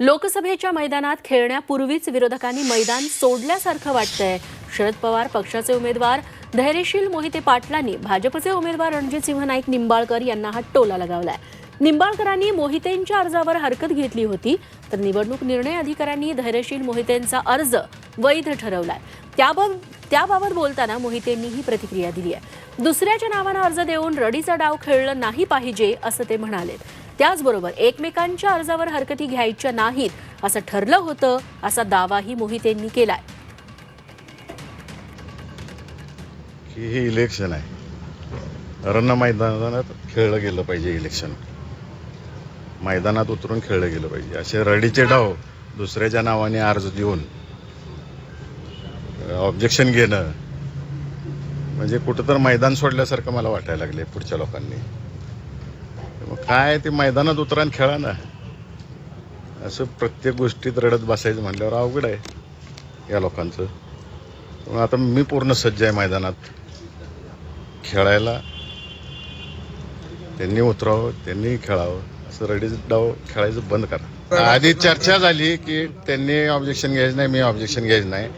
लोकसभेच्या मैदानात खेळण्यापूर्वीच विरोधकांनी मैदान सोडल्यासारखं वाटतंय. शरद पवार पक्षाचे उमेदवार धैर्यशील मोहिते पाटलांनी भाजपचे उमेदवार रणजितसिंह नाईक निंबाळकर यांना हा टोला लगावलाय. निंबाळकरांनी मोहितेंच्या अर्जावर हरकत घेतली होती तर निवडणूक निर्णय अधिकाऱ्यांनी धैर्यशील मोहितेंचा अर्ज वैध ठरवलाय. त्याबाबत त्याबाबत बोलताना मोहितेंनी ही प्रतिक्रिया दिली आहे दुसऱ्याच्या नावानं अर्ज देऊन रडीचा डाव खेळलं नाही पाहिजे असं ते म्हणाले त्याचबरोबर एकमेकांच्या अर्जावर हरकती घ्यायच्या नाहीत असं ठरलं होतं असा दावाही मोहित यांनी केलाय. की हे इलेक्शन आहे. रण मैदानात खेळलं गेलं पाहिजे इलेक्शन मैदानात उतरून खेळलं गेलं पाहिजे. असे रडीचे डाव दुसऱ्याच्या नावाने अर्ज देऊन ऑब्जेक्शन घेणं म्हणजे कुठं तर मैदान सोडल्यासारखं मला वाटायला लागले पुढच्या लोकांनी. मग काय ते मैदानात उतरा आणि खेळा ना. असं प्रत्येक गोष्टीत रडत बसायचं म्हटल्यावर अवघड आहे या लोकांचं. आता मी पूर्ण सज्ज आहे मैदानात. खेळायला त्यांनी उतरावं त्यांनी खेळावं. असं रडीच डाव खेळायचं बंद करा. आधी चर्चा झाली की त्यांनी ऑब्जेक्शन घ्यायचं नाही मी ऑब्जेक्शन घ्यायचं नाही.